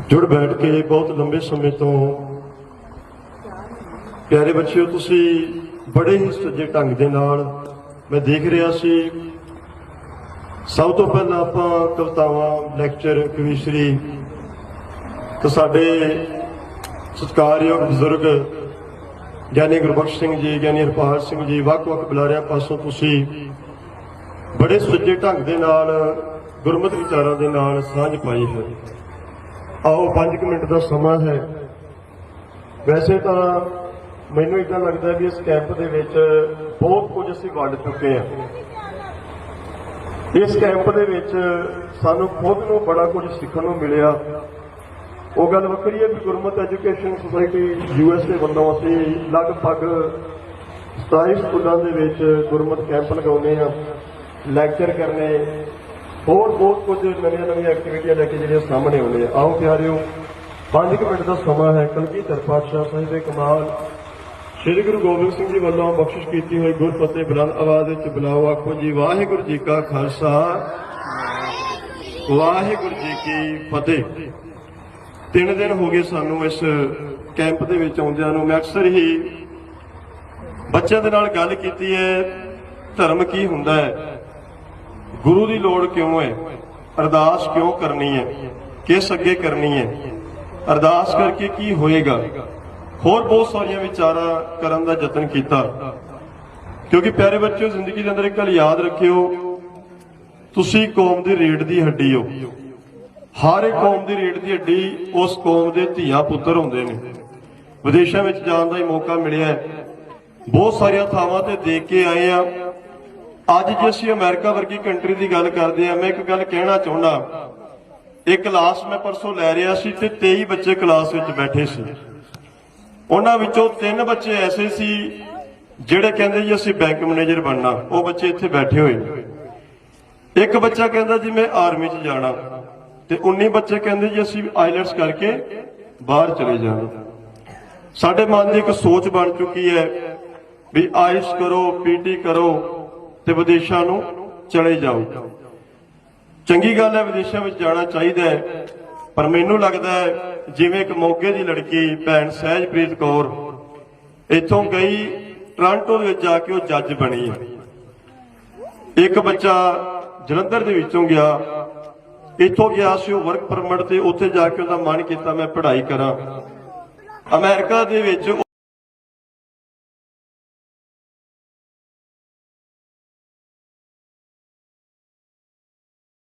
ਜੁੜ ਬੈਠ ਕੇ ਬਹੁਤ ਲੰਬੇ ਸਮੇਂ ਤੋਂ ਪਿਆਰੇ ਬੱਚਿਓ, ਤੁਸੀਂ ਬੜੇ ਹੀ ਸੱਜੇ ਢੰਗ ਦੇ ਨਾਲ ਮੈਂ ਦੇਖ ਰਿਹਾ ਸੀ। ਸਭ ਤੋਂ ਪਹਿਲਾਂ ਆਪਾਂ ਕਵਿਤਾਵਾਂ, ਲੈਕਚਰ, ਕਵੀਸ਼ਰੀ ਤੇ ਸਾਡੇ ਸਤਿਕਾਰਯੋਗ ਬਜ਼ੁਰਗ ਗਿਆਨੀ ਗੁਰਬਖਸ਼ ਸਿੰਘ ਜੀ, ਗਿਆਨੀ ਹਰਪਾਲ ਸਿੰਘ ਜੀ, ਵੱਖ-ਵੱਖ ਬੁਲਾਰਿਆਂ ਪਾਸੋਂ ਤੁਸੀਂ ਬੜੇ ਸੁੱਜੇ ਢੰਗ ਦੇ ਨਾਲ, ਗੁਰਮਤਿ ਵਿਚਾਰਾਂ ਦੇ ਨਾਲ ਸਾਂਝ ਪਾਈ ਹੈ। ਆਓ 5 ਮਿੰਟ ਦਾ ਸਮਾਂ ਹੈ। ਵੈਸੇ ਤਾਂ ਮੈਨੂੰ ਇਦਾਂ ਲੱਗਦਾ ਵੀ ਇਸ ਕੈਂਪ ਦੇ ਵਿੱਚ ਬਹੁਤ ਕੁਝ ਅਸੀਂ ਵੰਡ ਚੁੱਕੇ ਹਾਂ। ਇਸ ਕੈਂਪ ਦੇ ਵਿੱਚ ਸਾਨੂੰ ਖੁਦ ਨੂੰ ਬੜਾ ਕੁਝ ਸਿੱਖਣ ਨੂੰ ਮਿਲਿਆ। ਉਹ ਗੱਲ ਵੱਖਰੀ ਹੈ ਕਿ ਗੁਰਮਤਿ ਐਜੂਕੇਸ਼ਨ ਸੁਸਾਇਟੀ ਯੂਐਸਏ ਵੱਲੋਂ ਅਸੀਂ ਲਗਭਗ 27 ਸਕੂਲਾਂ ਦੇ ਵਿੱਚ ਗੁਰਮਤਿ ਕੈਂਪ ਲਗਾਉਂਦੇ ਹਾਂ, ਲੈਕਚਰ ਕਰਨੇ ਹੋਰ ਬਹੁਤ ਕੁਝ ਨਵੀਆਂ ਨਵੀਆਂ ਐਕਟੀਵਿਟੀਆਂ ਲੈ ਕੇ ਜਿਹੜੀਆਂ ਸਾਹਮਣੇ ਆਉਂਦੇ ਆ। ਆਓ ਪਿਆਰਿਓ 5 ਮਿੰਟ ਦਾ ਸਮਾਂ ਹੈ। ਕਲਗੀਧਰ ਪਾਤਸ਼ਾਹ ਸਾਹਿਬ ਦੇ ਕਮਾਲ। ਸ੍ਰੀ ਗੁਰੂ ਗੋਬਿੰਦ ਸਿੰਘ ਜੀ ਵੱਲੋਂ ਬਖਸ਼ਿਸ਼ ਕੀਤੀ ਹੋਈ ਗੁਰਫਤਿਹ ਬੁਲੰਦ ਆਵਾਜ਼ ਵਿੱਚ ਬੁਲਾਓ। ਆਖੋ ਜੀ, ਵਾਹਿਗੁਰੂ ਜੀ ਕਾ ਖਾਲਸਾ। ਵਾਹਿਗੁਰੂ ਜੀ ਕੀ ਫਤਿਹ। ਤਿੰਨ ਦਿਨ ਹੋ ਗਏ ਸਾਨੂੰ ਇਸ ਕੈਂਪ ਦੇ ਵਿੱਚ ਆਉਂਦਿਆਂ ਨੂੰ। ਮੈਂ ਅਕਸਰ ਹੀ ਬੱਚਿਆਂ ਦੇ ਨਾਲ ਗੱਲ ਕੀਤੀ ਹੈ, ਧਰਮ ਕੀ ਹੁੰਦਾ ਹੈ? ਗੁਰੂ ਦੀ ਲੋੜ ਕਿਉਂ ਹੈ? ਅਰਦਾਸ ਕਿਉਂ ਕਰਨੀ ਹੈ? ਕਿਸ ਅੱਗੇ ਕਰਨੀ ਹੈ? ਅਰਦਾਸ ਕਰਕੇ ਕੀ ਹੋਏਗਾ? ਹੋਰ ਬਹੁਤ ਸਾਰੀਆਂ ਵਿਚਾਰਾਂ ਕਰਨ ਦਾ ਯਤਨ ਕੀਤਾ। ਕਿਉਂਕਿ ਪਿਆਰੇ ਬੱਚਿਓ, ਜ਼ਿੰਦਗੀ ਦੇ ਅੰਦਰ ਇੱਕ ਗੱਲ ਯਾਦ ਰੱਖਿਓ, ਤੁਸੀਂ ਕੌਮ ਦੀ ਰੀੜ ਦੀ ਹੱਡੀ ਹੋ। ਹਰ ਇੱਕ ਕੌਮ ਦੀ ਰੀੜ ਦੀ ਹੱਡੀ ਉਸ ਕੌਮ ਦੇ ਧੀਆ ਪੁੱਤਰ ਹੁੰਦੇ ਨੇ। ਵਿਦੇਸ਼ਾਂ ਵਿੱਚ ਜਾਣ ਦਾ ਹੀ ਮੌਕਾ ਮਿਲਿਆ ਬਹੁਤ ਸਾਰੀਆਂ ਥਾਵਾਂ ਤੇ ਦੇਖ ਕੇ ਆਏ ਆ। ਅੱਜ ਜੇ ਅਸੀਂ ਅਮਰੀਕਾ ਵਰਗੀ ਕੰਟਰੀ ਦੀ ਗੱਲ ਕਰਦੇ ਆ ਮੈਂ ਇੱਕ ਗੱਲ ਕਹਿਣਾ ਚਾਹੁੰਦਾ। ਇੱਕ ਕਲਾਸ ਮੈਂ ਪਰਸੋਂ ਲੈ ਰਿਹਾ ਸੀ ਤੇ 23 ਬੱਚੇ ਕਲਾਸ ਵਿੱਚ ਬੈਠੇ ਸੀ। ਉਹਨਾਂ ਵਿੱਚੋਂ ਤਿੰਨ ਬੱਚੇ ਐਸੇ ਸੀ ਜਿਹੜੇ ਕਹਿੰਦੇ ਜੀ ਅਸੀਂ ਬੈਂਕ ਮੈਨੇਜਰ ਬਣਨਾ। ਉਹ ਬੱਚੇ ਇੱਥੇ ਬੈਠੇ ਹੋਏ ਇੱਕ ਬੱਚਾ ਕਹਿੰਦਾ ਜੀ ਮੈਂ ਆਰਮੀ 'ਚ ਜਾਣਾ ਤੇ 19 ਬੱਚੇ ਕਹਿੰਦੇ ਜੀ ਅਸੀਂ ਆਈਲੈਟਸ ਕਰਕੇ ਬਾਹਰ ਚਲੇ ਜਾਣਾ। ਸਾਡੇ ਮਨ ਦੀ ਇੱਕ ਸੋਚ ਬਣ ਚੁੱਕੀ ਹੈ ਵੀ ਆਇਸ਼ ਕਰੋ ਪੀਟੀ ਕਰੋ ਤੇ ਵਿਦੇਸ਼ਾਂ ਨੂੰ ਚਲੇ ਜਾਓ। ਚੰਗੀ ਗੱਲ ਹੈ, ਵਿਦੇਸ਼ਾਂ ਵਿੱਚ ਜਾਣਾ ਚਾਹੀਦਾ ਹੈ, ਪਰ ਮੈਨੂੰ ਲੱਗਦਾ ਹੈ, ਜਿਵੇਂ ਇੱਕ ਮੋਗੇ ਦੀ ਲੜਕੀ ਭੈਣ ਸਹਿਜਪ੍ਰੀਤ ਕੌਰ ਇੱਥੋਂ ਗਈ, ਟ੍ਰਾਂਟੋ ਦੇ ਵਿੱਚ ਜਾ ਕੇ ਉਹ ਜੱਜ ਬਣੀ ਇੱਕ ਬੱਚਾ ਜਲੰਧਰ ਦੇ ਵਿੱਚੋਂ ਗਿਆ, ਇੱਥੋਂ ਗਿਆ ਸੀ ਉਹ ਵਰਕ ਪਰਮਿਟ ਤੇ, ਉੱਥੇ ਜਾ ਕੇ ਉਹਦਾ ਮਨ ਕੀਤਾ, ਮੈਂ ਪੜ੍ਹਾਈ ਕਰਾਂ। ਅਮਰੀਕਾ ਦੇ ਵਿੱਚ